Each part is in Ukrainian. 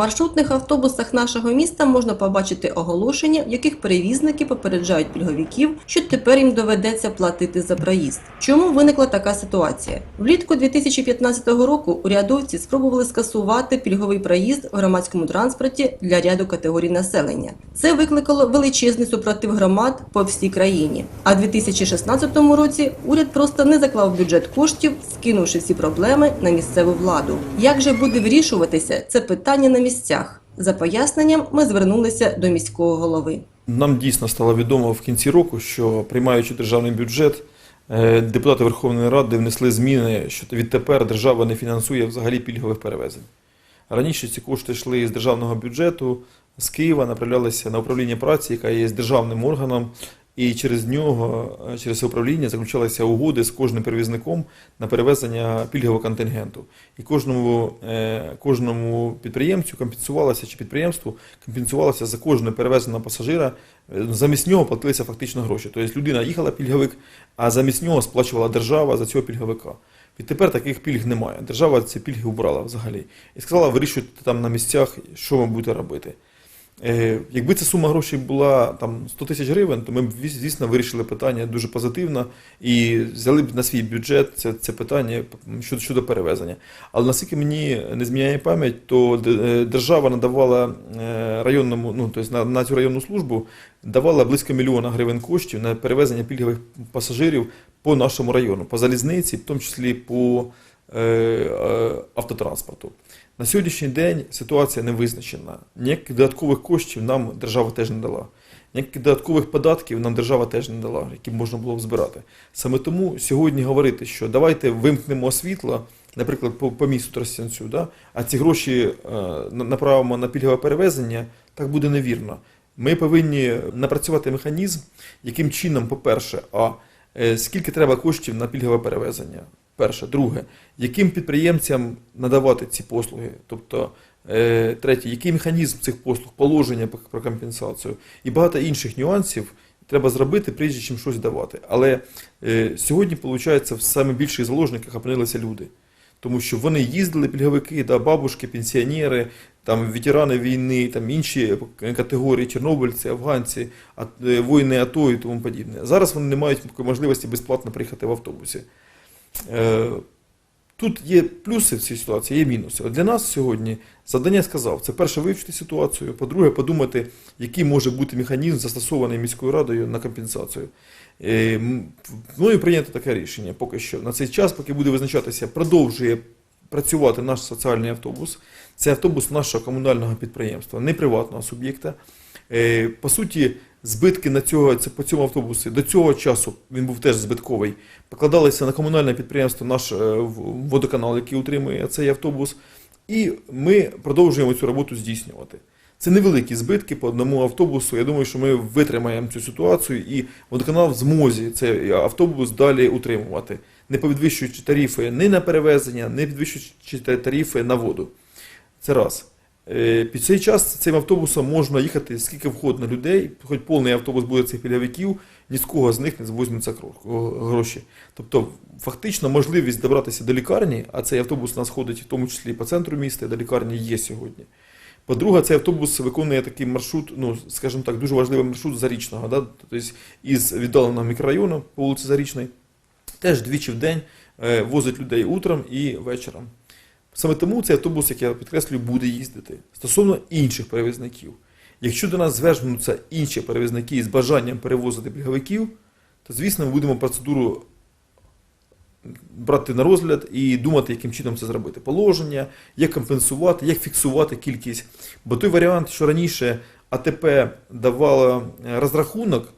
маршрутних автобусах нашого міста можна побачити оголошення, в яких перевізники попереджають пільговиків, що тепер їм доведеться платити за проїзд. Чому виникла така ситуація? Влітку 2015 року урядовці спробували скасувати пільговий проїзд в громадському транспорті для ряду категорій населення. Це викликало величезний супротив громад по всій країні. А в 2016 році уряд просто не заклав бюджет коштів, скинувши всі проблеми на місцеву владу. Як же буде вирішуватися це питання на місцях? За поясненням ми звернулися до міського голови. Нам дійсно стало відомо в кінці року, що приймаючи державний бюджет, е, депутати Верховної Ради внесли зміни, що відтепер держава не фінансує взагалі пільгових перевезень. Раніше ці кошти йшли з державного бюджету, з Києва направлялися на управління праці, яка є державним органом, і через нього, е, через це управління заключалися угоди з кожним перевізником на перевезення пільгового контингенту. І кожному, е, кожному підприємцю компенсувалося чи підприємству компенсувалося за кожного перевезеного пасажира. е, Замість нього платилися фактично гроші. Тобто людина їхала пільговик, а замість нього сплачувала держава за цього пільговика. Відтепер таких пільг немає. Держава ці пільги убрала взагалі. І сказала, вирішуйте там на місцях, що ви будете робити. Е, Якби ця сума грошей була там 100 тисяч гривень, то ми б звісно вирішили питання дуже позитивно і взяли б на свій бюджет це, це питання щодо, щодо перевезення. Але наскільки мені не зміняє пам'ять, то е, держава надавала е, районному, ну тобто на, на цю районну службу давала близько мільйона гривень коштів на перевезення пільгових пасажирів по нашому району, по залізниці, в тому числі по е, е, автотранспорту. На сьогоднішній день ситуація не визначена. Ніяких додаткових коштів нам держава теж не дала. Ніяких додаткових податків нам держава теж не дала, які можна було б збирати. Саме тому сьогодні говорити, що давайте вимкнемо світло, наприклад, по, по місту Тростянцю, да? а ці гроші е, направимо на пільгове перевезення, так буде невірно. Ми повинні напрацювати механізм, яким чином, по-перше, а е, скільки треба коштів на пільгове перевезення. Перше, друге, яким підприємцям надавати ці послуги? Тобто, е, третє, який механізм цих послуг, положення про- компенсацію і багато інших нюансів треба зробити, прежде чим щось давати. Але е, сьогодні, виходить, в саме більших заложниках опинилися люди. Тому що вони їздили пільговики, да, бабушки, пенсіонери, там ветерани війни, там інші категорії, чорнобильці, афганці, е, воїни АТО і тому подібне. Зараз вони не мають можливості безплатно приїхати в автобусі. Е, Тут є плюси в цій ситуації, є мінуси. Для нас сьогодні завдання сказав: це перше вивчити ситуацію, по-друге, подумати, який може бути механізм застосований міською радою на компенсацію. Е, Мною прийнято таке рішення поки що. На цей час, поки буде визначатися, продовжує працювати наш соціальний автобус. Це автобус нашого комунального підприємства, не приватного суб'єкта. Е, По суті, збитки на цього, це по цьому автобусі до цього часу він був теж збитковий. Покладалися на комунальне підприємство наш е, водоканал, який утримує цей автобус, і ми продовжуємо цю роботу здійснювати. Це невеликі збитки по одному автобусу. Я думаю, що ми витримаємо цю ситуацію, і водоканал в змозі цей автобус далі утримувати, не підвищуючи тарифи ні на перевезення, не підвищуючи тарифи на воду. Це раз. Е, Під цей час цим автобусом можна їхати скільки входно людей, хоч повний автобус буде цих пільговиків, ні з кого з них не візьмуться кро- гроші. Тобто, фактично, можливість добратися до лікарні, а цей автобус у нас ходить в тому числі по центру міста, до лікарні є сьогодні. По-друге, цей автобус виконує такий маршрут, ну, скажімо так, дуже важливий маршрут Зарічного, да? тобто із віддаленого мікрорайону по вулиці Зарічної, теж двічі в день е, возить людей утром і вечором. Саме тому цей автобус, як я підкреслюю, буде їздити. Стосовно інших перевізників. Якщо до нас звернуться інші перевізники з бажанням перевозити пільговиків, то, звісно, ми будемо процедуру брати на розгляд і думати, яким чином це зробити. Положення, як компенсувати, як фіксувати кількість. Бо той варіант, що раніше АТП давало е, розрахунок,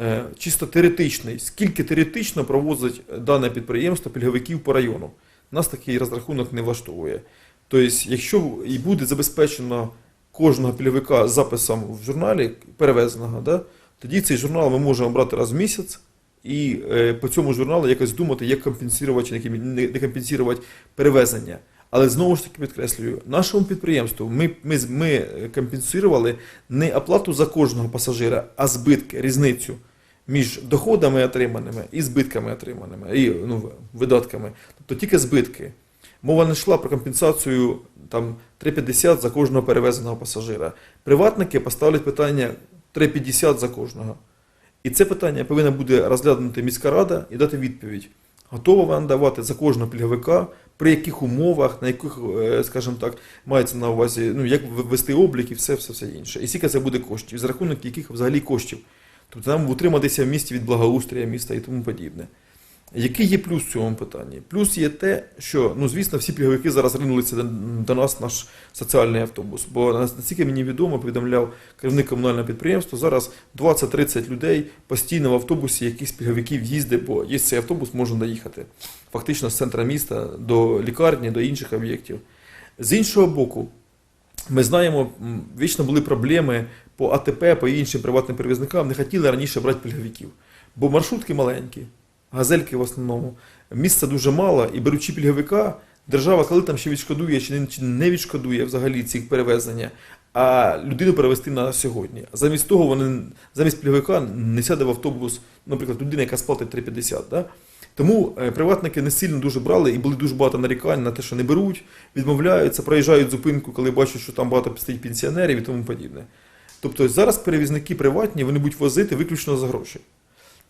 е, чисто теоретичний, скільки теоретично провозить дане підприємство пільговиків по району. Нас такий розрахунок не влаштовує. Тобто, якщо і буде забезпечено кожного пільговика записом в журналі перевезеного, да, тоді цей журнал ми можемо брати раз в місяць і е, по цьому журналу якось думати, як компенсувати чи не ком- не не компенсувати перевезення. Але знову ж таки підкреслюю, нашому підприємству ми, ми, ми компенсували не оплату за кожного пасажира, а збитки, різницю між доходами отриманими і збитками отриманими, і ну, видатками. Тобто тільки збитки. Мова не йшла про компенсацію там 3,50 за кожного перевезеного пасажира. Приватники поставлять питання 3,50 за кожного. І це питання повинна буде розглянути міська рада і дати відповідь. Готова вона давати за кожного пільговика, при яких умовах, на яких, е, скажімо так, мається на увазі, ну, як вести облік і все, все, все інше. І скільки це буде коштів, за рахунок яких взагалі коштів. Тобто нам утриматися в місті від благоустрія міста і тому подібне. Який є плюс в цьому питанні? Плюс є те, що, ну, звісно, всі пільговики зараз ринулися до, нас, наш соціальний автобус. Бо наскільки мені відомо, повідомляв керівник комунального підприємства, зараз 20-30 людей постійно в автобусі якихось пільговиків їздить, бо є цей автобус, можна доїхати фактично з центра міста до лікарні, до інших об'єктів. З іншого боку, ми знаємо, вічно були проблеми по АТП, по іншим приватним перевізникам, не хотіли раніше брати пільговиків. Бо маршрутки маленькі, газельки в основному, місця дуже мало, і беручи пільговика, держава, коли там ще відшкодує чи не, відшкодує взагалі ці перевезення, а людину перевести на сьогодні. Замість того, вони замість пільговика не сяде в автобус, наприклад, людина, яка сплатить 3,50. Да? Тому е, приватники не сильно дуже брали і були дуже багато нарікань на те, що не беруть, відмовляються, проїжджають зупинку, коли бачать, що там багато стоїть пенсіонерів і тому подібне. Тобто зараз перевізники приватні вони будуть возити виключно за гроші.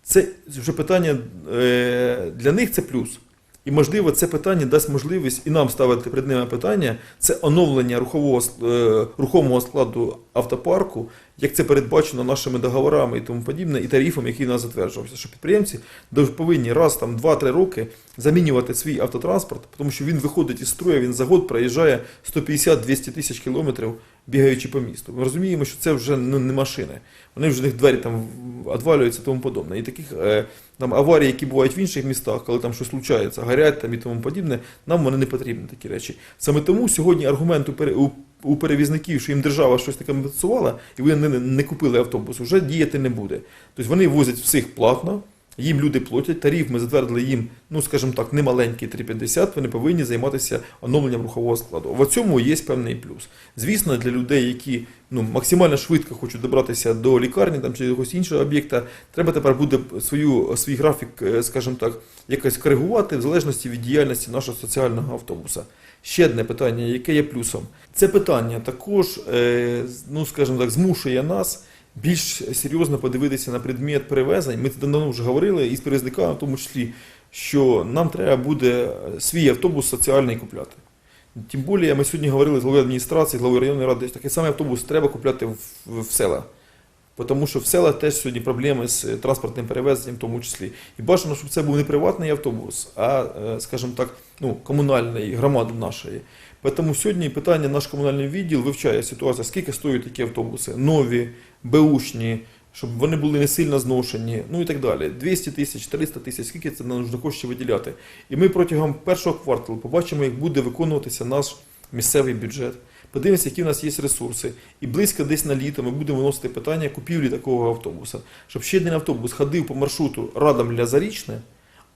Це вже питання е, для них це плюс. І, можливо, це питання дасть можливість і нам ставити перед ними питання це оновлення рухового, е, рухомого складу автопарку, як це передбачено нашими договорами і тому подібне, і тарифом, який нас затверджувався, що підприємці повинні раз там 2-3 роки замінювати свій автотранспорт, тому що він виходить із строю, він за год проїжджає 150-200 тисяч кілометрів, бігаючи по місту. Ми розуміємо, що це вже ну, не машини. Вони вже в них двері там відвалюються тому подобне. І таких е, там аварій, які бувають в інших містах, коли там щось случається, горять там і тому подібне, нам вони не потрібні такі речі. Саме тому сьогодні аргумент у, у, перевізників, що їм держава щось таке компенсувала, і вони не, не купили автобус, вже діяти не буде. Тобто вони возять всіх платно. Їм люди платять, тариф ми затвердили їм, ну скажімо так, немаленький 3,50, вони повинні займатися оновленням рухового складу. В цьому є певний плюс. Звісно, для людей, які ну, максимально швидко хочуть добратися до лікарні там, чи якогось іншого об'єкта, треба тепер буде свою, свій графік, е, скажімо так, якось коригувати в залежності від діяльності нашого соціального автобуса. Ще одне питання, яке є плюсом. Це питання також, е, ну скажімо так, змушує нас більш серйозно подивитися на предмет перевезень. Ми це давно вже говорили і з перевізниками, в тому числі, що нам треба буде свій автобус соціальний купляти. Тим більше ми сьогодні говорили з головою адміністрації, з головою районної ради, що такий самий автобус треба купляти в, в села. Тому що в селах теж сьогодні проблеми з е, транспортним перевезенням, в тому числі. І бажано, щоб це був не приватний автобус, а, е, скажімо так, ну, комунальний громади нашої. Тому сьогодні питання наш комунальний відділ вивчає ситуацію, скільки стоять такі автобуси, нові, беушні, щоб вони були не сильно зношені, ну і так далі. 200 тисяч, 300 тисяч, скільки це нам нужно коштів виділяти. І ми протягом першого кварталу побачимо, як буде виконуватися наш місцевий бюджет. Подивимося, які в нас є ресурси. І близько десь на літо ми будемо виносити питання купівлі такого автобуса, щоб ще один автобус ходив по маршруту радом для Зарічне,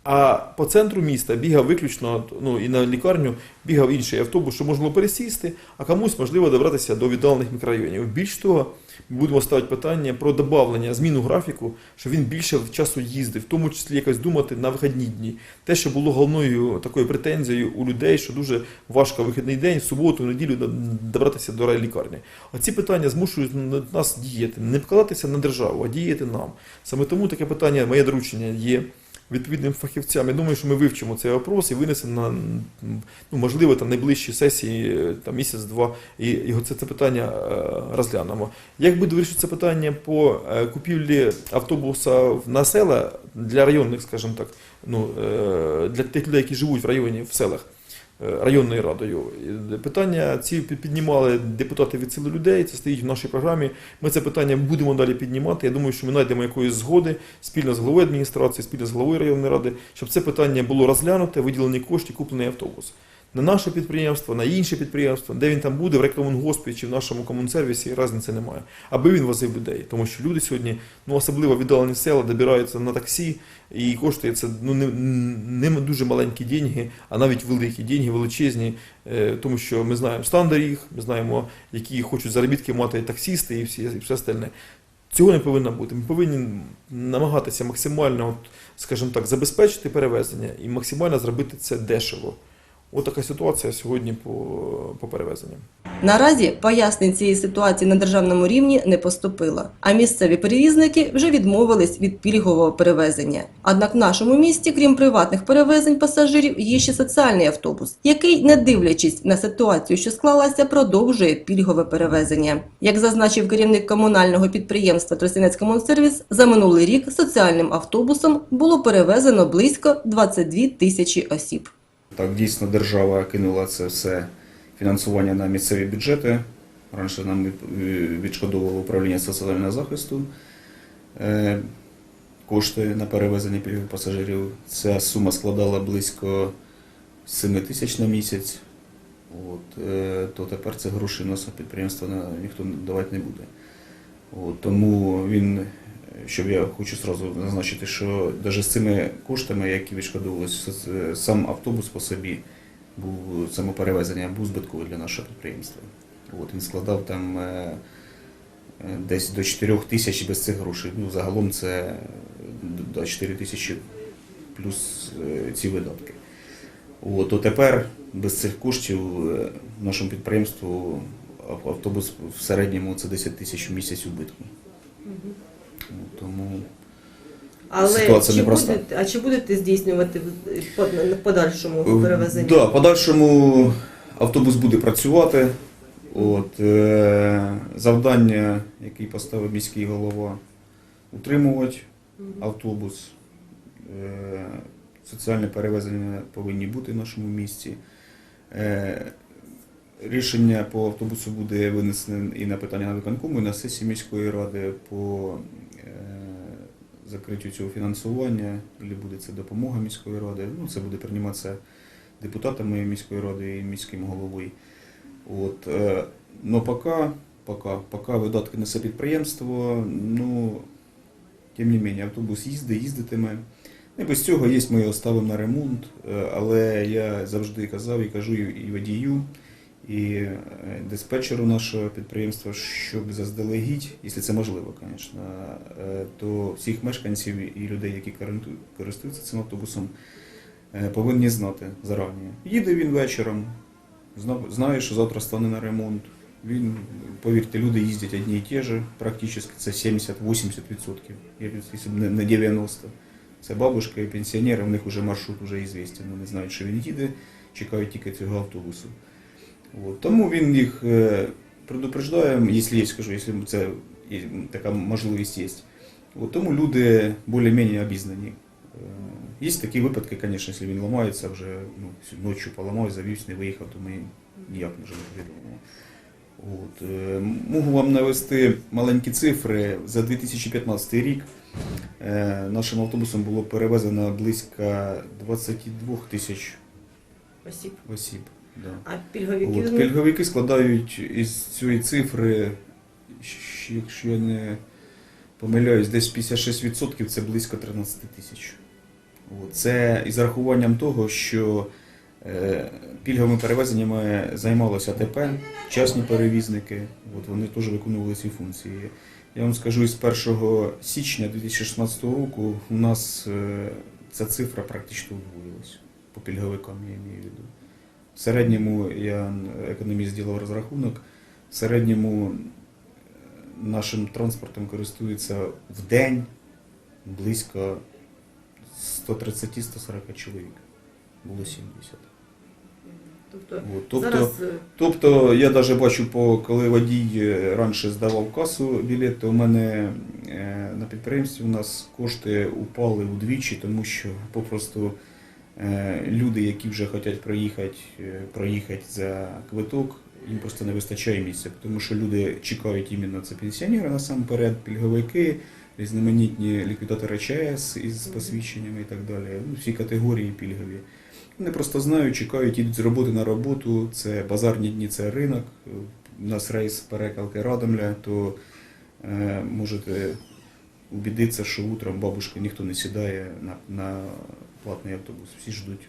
а по центру міста бігав виключно ну, і на лікарню бігав інший автобус, щоб можна пересісти, а комусь можливо добратися до віддалених мікрорайонів. Більш того, ми будемо ставити питання про додавлення, зміну графіку, щоб він більше часу їздив, в тому числі якось думати на вихідні дні. Те, що було головною такою претензією у людей, що дуже важко вихідний день, в суботу, в неділю до- добратися до райлікарні. Оці питання змушують нас діяти, не покладатися на державу, а діяти нам. Саме тому таке питання, моє доручення є відповідним фахівцям. Я думаю, що ми вивчимо цей вопрос і винесемо на ну, можливо там найближчі сесії, е, там місяць-два, і його це, це питання е, розглянемо. Як буде це питання по е, купівлі автобуса в- села для районних, скажімо так, ну для тих людей, які живуть в районі в селах. Районною радою питання ці піднімали депутати від сили людей. Це стоїть в нашій програмі. Ми це питання будемо далі піднімати. Я думаю, що ми знайдемо якоїсь згоди спільно з головою адміністрації, спільно з головою районної ради, щоб це питання було розглянуте, виділені кошти, куплений автобус. На наше підприємство, на інше підприємство, де він там буде, в рекомунгоспі чи в нашому комунсервісі, різниці немає. Аби він возив людей. Тому що люди сьогодні, ну особливо віддалені села, добираються на таксі, і коштує це ну, не, не дуже маленькі деньги, а навіть великі деньги, величезні. Е, Тому що ми знаємо стан доріг, ми знаємо, які хочуть заробітки мати таксісти і всі і все остальне. Цього не повинно бути. Ми повинні намагатися максимально, скажімо так, забезпечити перевезення і максимально зробити це дешево. Така ситуація сьогодні по, по перевезенням. Наразі пояснень цієї ситуації на державному рівні не поступило, а місцеві перевізники вже відмовились від пільгового перевезення. Однак в нашому місті, крім приватних перевезень пасажирів, є ще соціальний автобус, який, не дивлячись на ситуацію, що склалася, продовжує пільгове перевезення. Як зазначив керівник комунального підприємства Тростянецькомунсервіс, за минулий рік соціальним автобусом було перевезено близько 22 тисячі осіб. Так, дійсно, держава кинула це все фінансування на місцеві бюджети. Раніше нам від- відшкодовувало управління соціального захисту е, кошти на перевезення пасажирів. Ця сума складала близько 7 тисяч на місяць. От, е, то тепер це гроші у нас на- ніхто давати не буде. От, тому він, щоб я хочу зразу зазначити, що навіть з цими коштами, які відшкодовувалися, сам автобус по собі був самоперевезення був збитковий для нашого підприємства. От, він складав там е, десь до 4 тисяч без цих грошей. Ну, загалом це до 4 тисячі плюс е, ці видатки. От, то тепер без цих коштів е, нашому підприємству автобус в середньому це 10 тисяч в місяць убитку. Тому Але Ситуація чи непроста. будете, а чи будете здійснювати в на подальшому перевезення? Да, в подальшому автобус буде працювати. От, е, завдання, яке поставив міський голова, утримувати автобус. Е, соціальне перевезення повинні бути в нашому місті. Е, рішення по автобусу буде винесене і на питання на виконкому, і на сесії міської ради по е, закриттю цього фінансування, або буде це допомога міської ради. Ну, це буде прийматися депутатами міської ради і міським головою. От, е, но пока, пока, пока видатки несе підприємство, ну, тим не менше, автобус їздить, їздитиме. І без цього є, ми його на ремонт, е, але я завжди казав і кажу і водію, і е, диспетчеру нашого підприємства, щоб заздалегідь, якщо це можливо, звісно, е, то всіх мешканців і людей, які користуються цим автобусом, е, повинні знати зарані. Їде він вечором, знає, що завтра стане на ремонт. Він, повірте, люди їздять одні і ті ж, практично це 70-80%, якщо не не 90%. Це бабушки і пенсіонери, в них вже маршрут вже ізвістен, вони знають, що він їде, чекають тільки цього автобусу. От. Тому він їх е, предупреждає, якщо є, скажу, якщо це є, така можливість є. От. Тому люди більш-менш обізнані. Е, Є такі випадки, звісно, якщо він ламається, вже ну, ночі поламав, завівся, не виїхав, то ми ніяк не повідомимо. От. е, Можу вам навести маленькі цифри. За 2015 рік е, нашим автобусом було перевезено близько 22 тисяч Осіб. осіб. Да. А пільговики От, пільговики складають із цієї цифри, якщо я не помиляюсь, десь 56% це близько 13 тисяч. Це із рахуванням того, що е, пільговими перевезеннями займалося АТП, частні перевізники, от вони теж виконували ці функції. Я вам скажу, із 1 січня 2016 року у нас е, ця цифра практично удвоїлась по пільговикам, я маю в виду. В середньому я економіст зробив розрахунок. В середньому е, нашим транспортом користується в день близько 130-140 чоловік. Було 70. Тобто, От, тобто, зараз е, тобто я навіть бачу, по, коли водій е, раніше здавав касу білет, то у мене на підприємстві у нас кошти упали удвічі, тому що попросту люди, які вже хочуть проїхати, е, проїхати за квиток, їм просто не вистачає місця, тому що люди чекають іменно це пенсіонери насамперед, пільговики, різноманітні ліквідатори ЧАЕС із посвідченнями і так далі. Ну, всі категорії пільгові. Вони просто знають, чекають, їдуть з роботи на роботу. Це базарні дні, це ринок. У нас рейс перекалки Радомля, то е, можете убідитися, що утром бабушки ніхто не сідає на, на платний автобус. Всі ждуть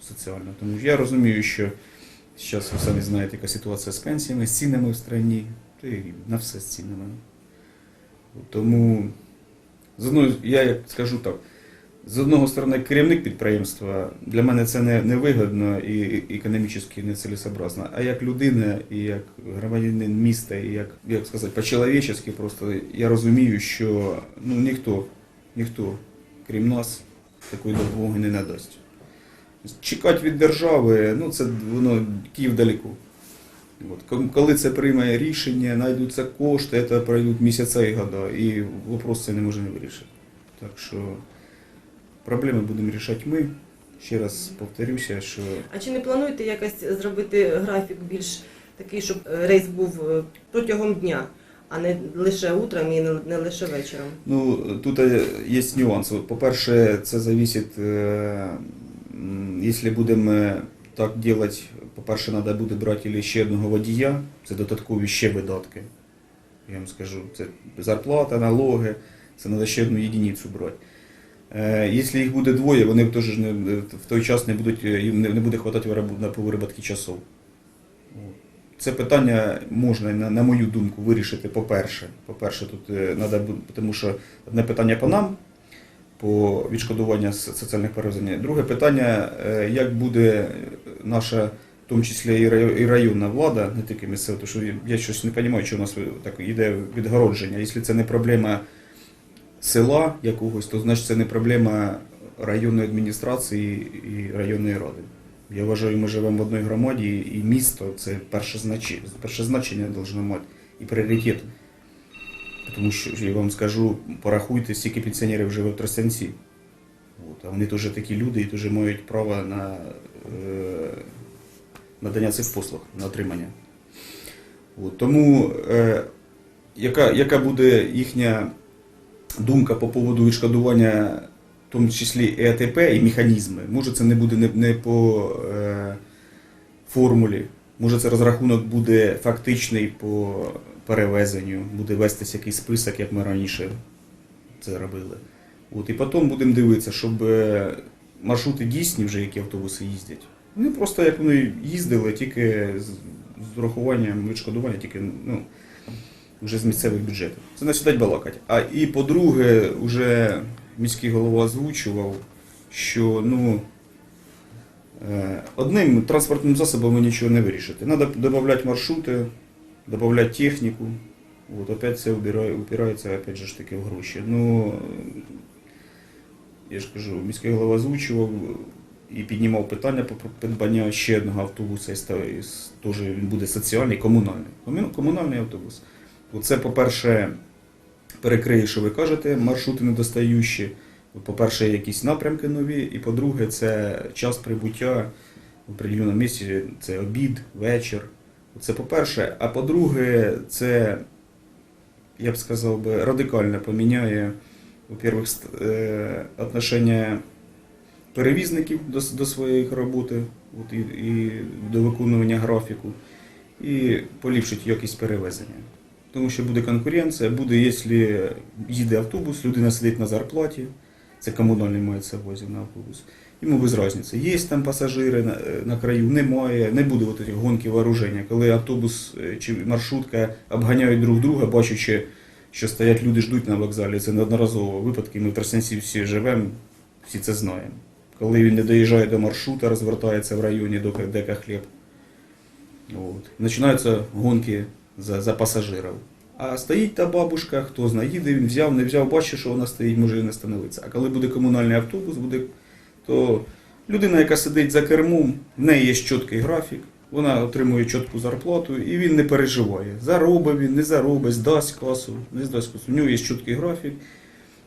соціально. Тому я розумію, що зараз ви самі знаєте, яка ситуація з пенсіями, з цінами в та й на все з цінами. Тому з одної, я скажу так, З одного сторони, керівник підприємства для мене це не, не вигодно і, і економічно нецелесообразно. А як людина, і як громадянин міста, і як, як сказати, по-чоловічески просто я розумію, що ну, ніхто, ніхто, крім нас, такої допомоги не надасть. Чекати від держави, ну це воно Київ далеко. От, коли це прийме рішення, знайдуться кошти, це пройдуть місяці і года, і вопрос це не можна вирішити. Так що проблеми будемо рішати ми. Ще раз повторюся, що А чи не плануєте якось зробити графік більш такий, щоб рейс був е, протягом дня, а не лише утром і не- лише вечором? ну, тут е, є нюанс. По-перше, це залежить, е, якщо будемо так робити, по-перше, треба буде брати ще одного водія, це додаткові ще видатки. Я вам скажу, це зарплата, налоги, це треба ще одну єдиницю брати. Е, Якщо їх буде двоє, вони теж в той час не будуть, їм не, буде хватати на по вироботки часов. От. Це питання можна, на, мою думку, вирішити по-перше. По-перше, тут треба, тому що одне питання по нам, по відшкодуванню соціальних перевезень. Друге питання, е, як буде наша, в тому числі і районна влада, не тільки місцева, тому що я щось не розумію, що у нас так іде відгородження. Якщо це не проблема села якогось, то значить це не проблема районної адміністрації і районної ради. Я вважаю, ми живемо в одній громаді, і місто це перше значення, перше значення должно мати і пріоритет. Тому що я вам скажу, порахуйте, скільки пенсіонерів живе в Тростянці. От, а вони теж такі люди і теж мають право на е, надання цих послуг, на отримання. От, тому е, яка, яка буде їхня думка по поводу відшкодування, в тому числі і АТП, і механізми. Може, це не буде не, не по е, формулі, може це розрахунок буде фактичний по перевезенню, буде вестись якийсь список, як ми раніше це робили. От, і потім будемо дивитися, щоб е, маршрути дійсні вже, які автобуси їздять. Вони просто як вони їздили, тільки з, урахуванням відшкодування, тільки ну, вже з місцевих бюджетів. Це не сідать балакать. А і по-друге, вже міський голова озвучував, що ну, е, одним транспортним засобом ви нічого не вирішите. Треба додати маршрути, додати техніку. От, опять це упирається опять же таки в гроші. Ну, я ж кажу, міський голова озвучував і піднімав питання про придбання ще одного автобуса, теж він буде соціальний, комунальний. Комунальний автобус. Це, по-перше, перекриє, що ви кажете, маршрути недостаючі. По-перше, якісь напрямки нові, і по-друге, це час прибуття в определеному місці, це обід, вечір. Це по-перше. А по-друге, це, я б сказав би, радикально поміняє, во-первых, е, отношення перевізників до, до своєї роботи от, і, і до виконування графіку, і поліпшить якість перевезення. Тому що буде конкуренція, буде, якщо їде автобус, людина сидить на зарплаті, це комунальний мається увазі на автобус. Йому без різниці. Є там пасажири на, на краю, немає, не буде от гонки вооруження, коли автобус е, чи маршрутка обганяють друг друга, бачачи, що стоять люди, ждуть на вокзалі. Це неодноразово випадки. Ми в Тростянці всі живемо, всі це знаємо. Коли він не доїжджає до маршрута, розвертається в районі до дека хліб. От. Починаються гонки за, за пасажирів. А стоїть та бабушка, хто знає, їде, він взяв, не взяв, бачить, що вона стоїть, може і не становиться. А коли буде комунальний автобус, буде, то людина, яка сидить за кермом, в неї є чіткий графік, вона отримує чітку зарплату, і він не переживає. Заробить він, не заробить, здасть касу, не здасть касу. У нього є чіткий графік,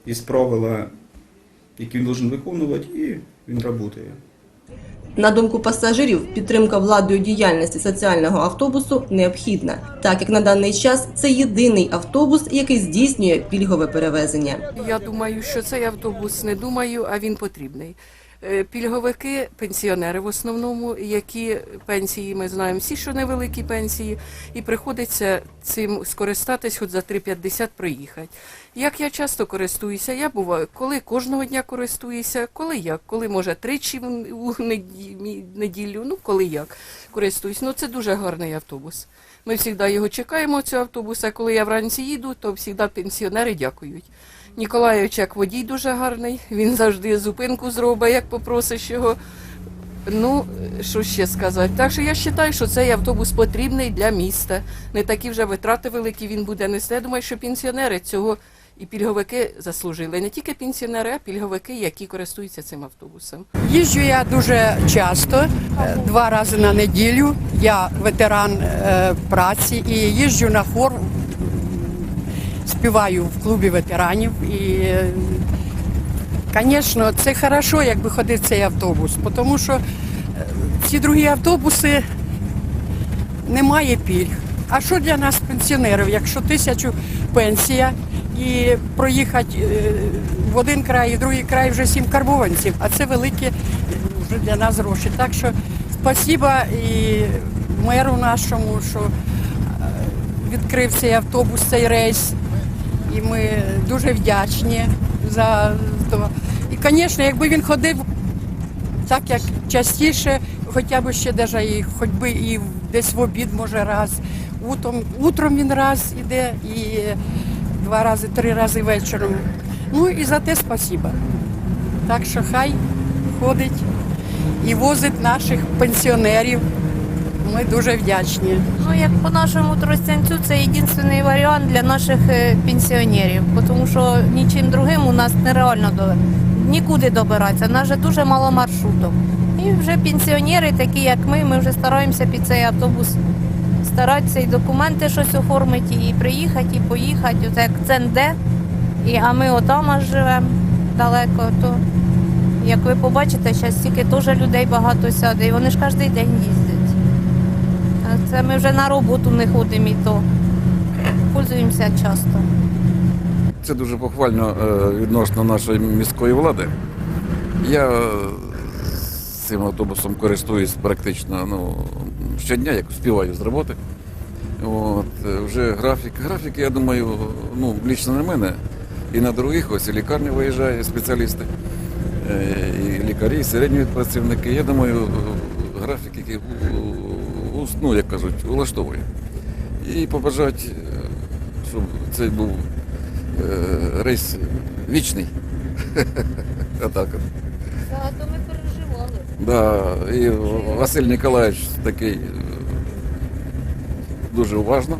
є правила, які він повинен виконувати, і він працює. На думку пасажирів, підтримка владою діяльності соціального автобусу необхідна, так як на даний час це єдиний автобус, який здійснює пільгове перевезення. Я думаю, що цей автобус не думаю, а він потрібний. Е, Пільговики, пенсіонери в основному, які пенсії, ми знаємо всі, що невеликі пенсії, і приходиться цим скористатись, хоч за 3,50 проїхати. Як я часто користуюся, я буваю, коли кожного дня користуюся, коли як, коли може тричі в неділю, ну коли як користуюсь. Ну це дуже гарний автобус. Ми завжди його чекаємо, цього автобуса. Коли я вранці їду, то завжди пенсіонери дякують. Ніколайович як водій дуже гарний. Він завжди зупинку зробить, як попросиш його. Ну, що ще сказати? Так що я вважаю, що цей автобус потрібний для міста. Не такі вже витрати великі він буде нести. Я думаю, що пенсіонери цього і пільговики заслужили. Не тільки пенсіонери, а пільговики, які користуються цим автобусом. Їжджу я дуже часто, е, два рази на неділю. Я ветеран е, праці і їжджу на хор, співаю в клубі ветеранів. І, звісно, це хорошо, якби ходив цей автобус, тому що е, ці другі автобуси немає пільг. А що для нас, пенсіонерів, якщо тисячу пенсія і проїхати е, в один край і в другий край вже сім карбованців, а це великі вже для нас гроші. Так що спасіба і меру нашому, що е, відкрив цей автобус, цей рейс. І ми дуже вдячні за то. І, звісно, якби він ходив так як частіше, хоча б ще даже і хоч би і десь в обід, може раз. Утром, утром він раз іде і два рази, три рази вечором. Ну і за те спасіба. Так що хай ходить і возить наших пенсіонерів. Ми дуже вдячні. Ну, як по нашому тростянцю, це єдиний варіант для наших е, пенсіонерів, тому що нічим другим у нас нереально до нікуди добиратися. У нас же дуже мало маршруток. І вже пенсіонери, такі як ми, ми вже стараємося під цей автобус старатися і документи щось оформити, і приїхати, і поїхати. Оце як ЦНД. І, а ми отам аж живемо далеко, то як ви побачите, зараз тільки теж людей багато сяде, і вони ж кожен день їздять. Це ми вже на роботу не ходимо і то пользуємося часто. Це дуже похвально е, відносно нашої міської влади. Я е, цим автобусом користуюсь практично ну, щодня, як співаю з роботи. От, е, вже графік. Графік, я думаю, ну, лічно на мене і на других, ось і лікарні виїжджають спеціалісти, е, і лікарі, і середні працівники. Я думаю, е, графік, який у- ну, як кажуть, улаштовує. І побажати, е, щоб це був е, рейс вічний. Отак от. то ми переживали. Да, і Василь Ніколаєвич такий е, дуже уважно.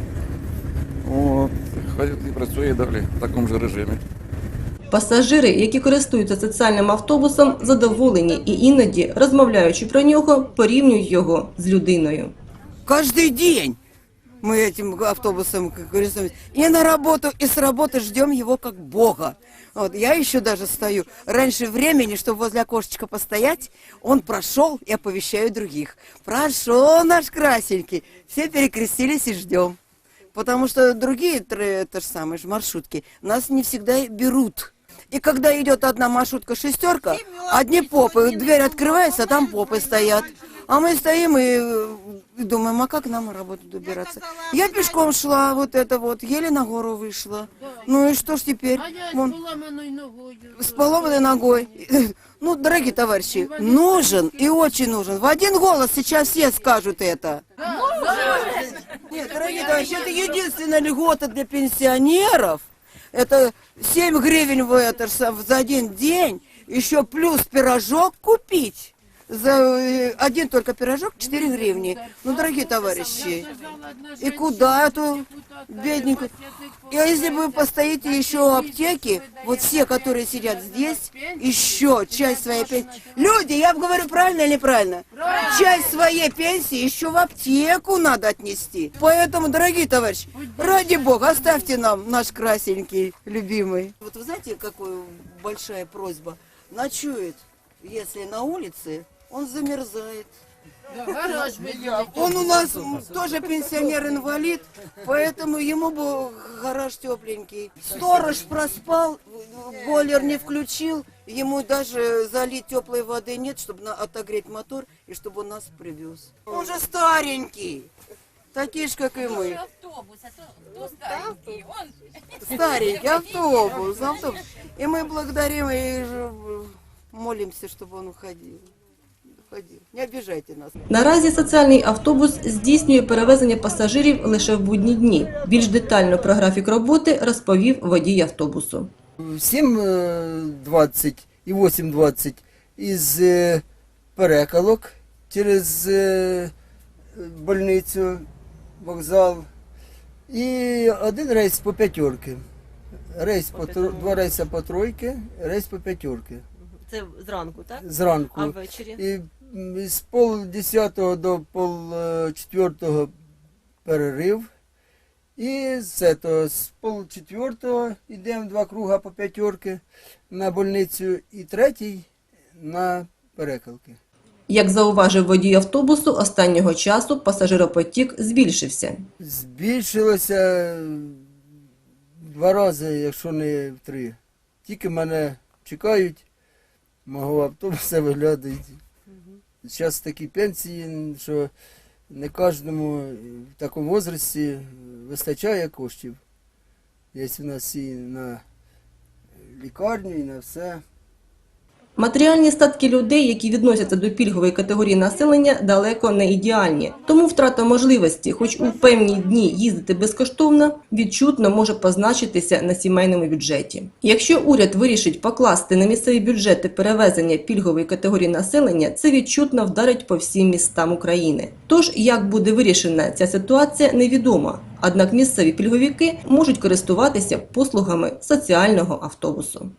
От, Ходить і працює далі в такому ж режимі. Пасажири, які користуються соціальним автобусом, задоволені і іноді, розмовляючи про нього, порівнюють його з людиною. Кожен день мы этим автобусом как говорится, и на работу, и с работы ждем его как Бога. Вот, я еще даже стою раньше времени, чтобы возле окошечка постоять. Он прошел и оповещаю других. Прошел наш красенький. Все перекрестились и ждем. Потому что другие это же самые же маршрутки нас не всегда берут. И когда идет одна маршрутка шестерка, одни попы, дверь открывается, а там попы стоят. А мы стоим и, э, и думаем, а как нам на работу добираться? Я пешком шла, вот это вот, еле на гору вышла. Ну и что ж теперь? Вон, с поломанной ногой. Ну, дорогие товарищи, нужен и очень нужен. В один голос сейчас все скажут это. Нет, дорогие товарищи, это единственная льгота для пенсионеров. Это 7 гривен в это, за один день, еще плюс пирожок купить. За э, один только пирожок 4 гривни. Ну, дорогие товарищи, и куда эту бедненькую? И если вы постоите еще у аптеки, вот все, которые сидят здесь, еще часть своей пенсии. Люди, я вам говорю правильно или неправильно? Часть своей пенсии еще в аптеку надо отнести. Поэтому, дорогие товарищи, ради бога, оставьте нам наш красенький, любимый. Вот вы знаете, какая большая просьба? Ночует, если на улице, он замерзает. Он у нас тоже пенсионер-инвалид, поэтому ему бы гараж тепленький. Сторож проспал, бойлер не включил, ему даже залить теплой воды нет, чтобы отогреть мотор и чтобы он нас привез. Он же старенький, такие же, как и мы. Старенький автобус, автобус. И мы благодарим и молимся, чтобы он уходил. Не нас. Наразі соціальний автобус здійснює перевезення пасажирів лише в будні дні. Більш детально про графік роботи розповів водій автобусу. 7.20 і 8.20 із е, перекалок через е, больницю, вокзал. І один рейс по п'ятерки. Рейс по, два рейси по тройки, рейс по п'ятерки. Це зранку, так? Зранку. ввечері? І з пол десятого до пол е, четвертого перерив. І з, этого, з пол четвертого йдемо два круга по п'ятерки на больницю і третій на перекалки. Як зауважив водій автобусу, останнього часу пасажиропотік збільшився. Збільшилося е, два рази, якщо не в три. Тільки мене чекають, мого автобуса виглядають. Зараз такі пенсії, що не кожному в такому возрасті вистачає коштів. Є у нас і на лікарню, і на все. Матеріальні статки людей, які відносяться до пільгової категорії населення, далеко не ідеальні. Тому втрата можливості, хоч у певні дні їздити безкоштовно, відчутно може позначитися на сімейному бюджеті. Якщо уряд вирішить покласти на місцеві бюджети перевезення пільгової категорії населення, це відчутно вдарить по всім містам України. Тож, як буде вирішена ця ситуація, невідомо. Однак місцеві пільговики можуть користуватися послугами соціального автобусу.